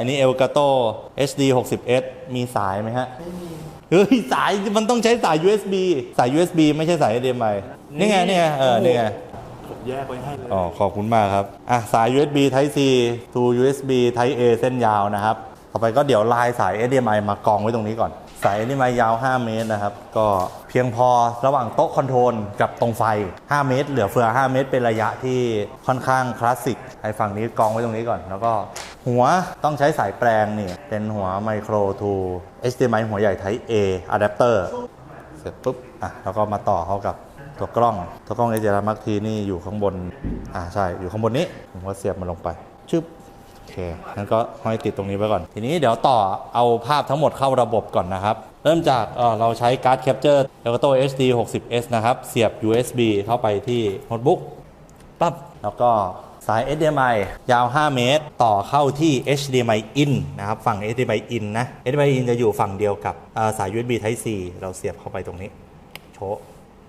อันนี้ Elgato HD 60s มีสายไหมฮะเฮ้ย สายมันต้องใช้สาย USB สาย USB ไม่ใช่สาย HDMI นี่ไงนี่ไงเออนี่ไงแยกไว้ให้เลย อ๋อ ขอบคุณมากครับ อะ สาย USB Type C to USB Type A เส้นยาวนะครับ ต่อไปก็เดี๋ยวลายสาย HDMI มากองไว้ตรงนี้ก่อน สาย HDMI ยาว 5 เมตรนะครับ ก็เพียงพอระหว่างโต๊ะคอนโทรลกับตรงไฟ 5 เมตร เหลือเฟือ 5 เมตร เป็นระยะที่ค่อนข้างคลาสสิกไอ้ฝั่งนี้กองไว้ตรงนี้ก่อน แล้วก็ หัวต้องใช้สายแปลงนี่ เป็นหัว Micro to HDMI หัวใหญ่ Type A Adapter เสร็จปุ๊บอะแล้วก็มาต่อเข้ากับตัวกล้อง ตัวกล้องเอเจรามักทีนี่อยู่ข้างบน อ่าใช่ อยู่ข้างบนนี้ผมก็เสียบมันลงไป ชึบโอเคงั้นก็ห้อยติดตรงนี้ไว้ก่อน ทีนี้เดี๋ยวต่อเอาภาพทั้งหมดเข้าระบบก่อนนะครับ เริ่มจากเเราใช้การ์ดแคปเจอร์ Elgato HD 60s นะครับ เสียบ USB เข้าไปที่โน้ตบุ๊กปั๊บแล้วก็ สาย HDMI ยาว 5 เมตร ต่อเข้าที่ HDMI in นะครับ ฝั่ง HDMI in นะ HDMI in จะอยู่ฝั่งเดียวกับสาย USB Type C เราเสียบเข้าไปตรงนี้ โชะ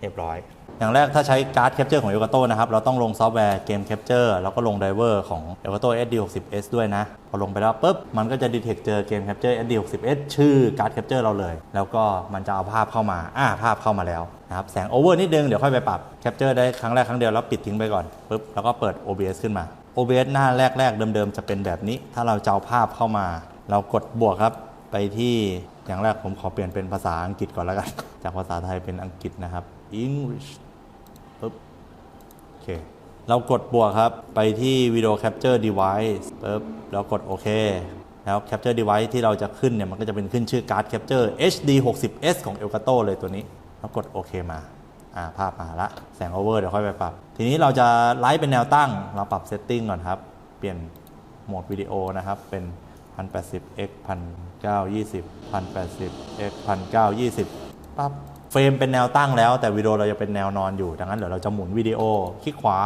เรียบร้อย อย่างแรกถ้าใช้การ์ดแคปเจอร์ของ Elgato นะครับ เราต้องลงซอฟต์แวร์เกมแคปเจอร์แล้วก็ลงไดเวอร์ของ Elgato SD60s ด้วยนะ พอลงไปแล้วปุ๊บ มันก็จะดีเทคเจอเกมแคปเจอร์ SD60s ชื่อการ์ดแคปเจอร์เราเลย แล้วก็มันจะเอาภาพเข้ามา อ่าภาพเข้ามาแล้วนะครับแสงโอเวอร์นิดนึง เดี๋ยวค่อยไปปรับแคปเจอร์ได้ครั้งแรกครั้งเดียวแล้วปิดทิ้งไปก่อนปุ๊บแล้วก็เปิด OBS ขึ้นมา OBS หน้าแรกๆเดิมๆจะเป็นแบบนี้ ถ้าเราจะเอาภาพเข้ามา เรากดบวกครับ ไปที่อย่างแรกผมขอเปลี่ยนเป็นภาษาอังกฤษก่อนแล้วกัน จากภาษาไทยเป็นอังกฤษนะครับ English ปุ๊บโอเค เรากดบวกครับ ไปที่ Video Capture Device ปุ๊บแล้วกดโอเค แล้ว Capture Device ที่เราจะขึ้นเนี่ย มันก็จะเป็นขึ้นชื่อการ์ด Capture HD 60s ของ Elgato เลยตัวนี้ แล้วกดโอเคมาอ่าภาพมาละ แสงโอเวอร์เดี๋ยวค่อยไปปรับ ทีนี้เราจะไลฟ์เป็นแนวตั้ง เราปรับ Setting ก่อนครับ เปลี่ยนโหมดวิดีโอนะครับเป็น 1080 x 1920 1080 x 1920ปั๊บเฟรมเป็นแนวตั้งแล้วแต่วิดีโอเราจะเป็นแนวนอนอยู่ ดังนั้นเดี๋ยวเราจะหมุนวิดีโอ คลิกขวา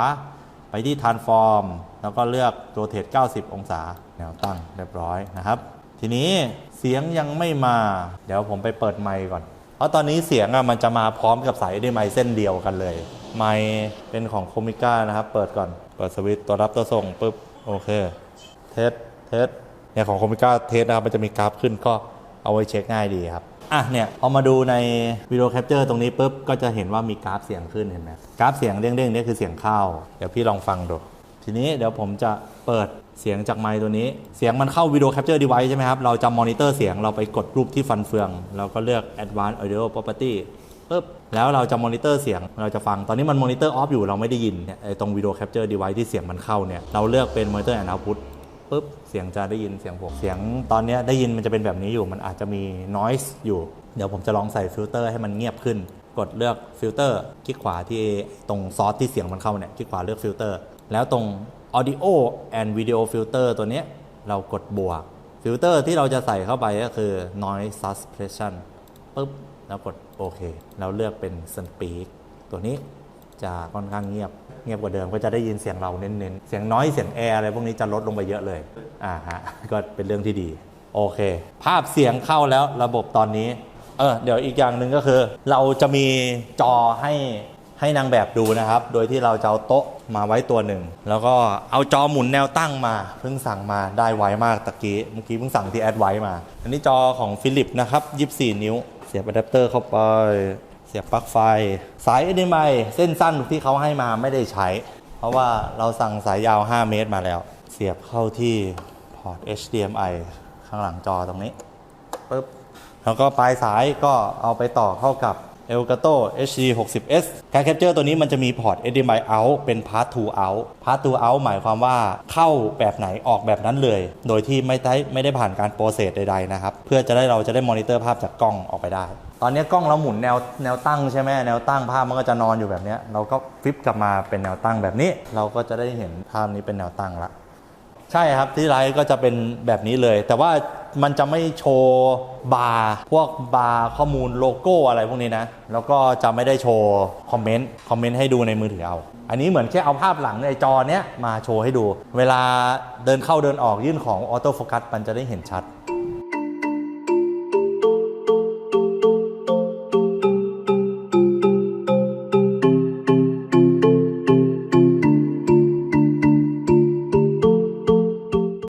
ไปที่ transform แล้วก็เลือก rotate 90 องศา แนวตั้งเรียบร้อยนะครับ ทีนี้เสียงยังไม่มา เดี๋ยวผมไปเปิดไมค์ก่อน เพราะตอนนี้เสียงอะมันจะมาพร้อมกับสาย HDMI เส้นเดียวกันเลย ไมค์เป็นของโคมิก้านะครับ เปิดก่อน เปิดสวิตช์ตัวรับตัวส่งปุ๊บ โอเค เทส เทส เนี่ยของโคมิก้าเทสนะครับมันจะมีกราฟขึ้นก็เอาไว้เช็คง่ายดีครับอะเนี่ยพอมาดูในวิดีโอแคปเจอร์ตรงนี้ปุ๊บก็จะเห็นว่ามีกราฟเสียงขึ้นเห็นไหมกราฟเสียงเด้งๆเนี่ยคือเสียงเข้า เดี๋ยวพี่ลองฟังดู ทีนี้เดี๋ยวผมจะเปิดเสียงจากไมค์ตัวนี้ เสียงมันเข้าวิดีโอแคปเจอร์ดีไวซ์ใช่ไหมครับ เราจะมอนิเตอร์เสียงเราไปกดรูปที่ฟันเฟือง เราก็เลือก Advanced Audio Property ปุ๊บแล้วเราจะมอนิเตอร์เสียงเราจะฟังตอนนี้มันมอนิเตอร์ออฟอยู่เราไม่ได้ยินเนี่ยตรงวิดีโอแคปเจอร์ดีไวที่เสียงมันเข้าเนี่ยเราเลือกเป็นมอนิเตอร์แอนด์เอาพุต ปุ๊บเสียงจะได้ยินเสียงผมเสียงตอนนี้ได้ยินมันจะเป็นแบบนี้อยู่ มันอาจจะมี noise อยู่ เดี๋ยวผมจะลองใส่ฟิลเตอร์ให้มันเงียบขึ้น กดเลือกฟิลเตอร์คลิกขวาที่ตรงซอสที่เสียงมันเข้าเนี่ยคลิกขวาเลือกฟิลเตอร์แล้วตรง audio and video filter ตัวนี้เรากดบวกฟิลเตอร์ที่เราจะใส่เข้าไปก็คือ noise suppression ปุ๊บแล้วกดโอเคแล้วเลือกเป็น speak ตัวนี้จะค่อนข้างเงียบ เงียบกว่าเดิมก็จะได้ยินเสียงเราเน้นๆ เสียงน้อยเสียงแอร์อะไรพวกนี้จะลดลงไปเยอะเลยอ่าฮะก็เป็นเรื่องที่ดีโอเค ภาพเสียงเข้าแล้วระบบตอนนี้เออเดี๋ยวอีกอย่างหนึ่งก็คือ เราจะมีจอให้ให้นางแบบดูนะครับ โดยที่เราจะเอาโต๊ะมาไว้ตัวหนึ่ง แล้วก็เอาจอหมุนแนวตั้งมา เพิ่งสั่งมาได้ไวมากตะกี้เมื่อกี้เพิ่งสั่งที่แอดไว้มา อันนี้จอของฟิลิปนะครับ 24 นิ้ว เสียบอะแดปเตอร์เข้าไป สียบปลั๊กไฟ สาย HDMI เส้นสั้นที่เขาให้มาไม่ได้ใช้ เพราะว่าเราสั่งสายยาว 5 เมตรมาแล้ว เสียบเข้าที่พอร์ต HDMI ข้างหลังจอตรงนี้ปึ๊บแล้วก็ปลายสายก็เอาไปต่อเข้ากับ Elgato HD 60s การแคปเจอร์ตัวนี้มันจะมีพอร์ต HDMI out เป็น Part 2 out Part 2 out หมายความว่าเข้าแบบไหนออกแบบนั้นเลย โดยที่ไม่ได้ไม่ได้ผ่านการโปรเซสใดๆนะครับ เพื่อจะได้เราจะได้มอนิเตอร์ภาพจากกล้องออกไปได้ ตอนนี้กล้องเราหมุนแนวแนวตั้งใช่ไหมแนวตั้งภาพมันก็จะนอนอยู่แบบนี้เราก็ฟลิปกลับมาเป็นแนวตั้งแบบนี้ เราก็จะได้เห็นภาพนี้เป็นแนวตั้งละ ใช่ครับที่ไลฟ์ก็จะเป็นแบบนี้เลย แต่ว่ามันจะไม่โชว์บาร์พวกบาร์ข้อมูลโลโก้อะไรพวกนี้นะ แล้วก็จะไม่ได้โชว์คอมเมนต์คอมเมนต์ให้ดูในมือถือเอา อันนี้เหมือนแค่เอาภาพหลังในจอเนี้ยมาโชว์ให้ดู เวลาเดินเข้าเดินออกยื่นของออโต้โฟกัสมันจะได้เห็นชัด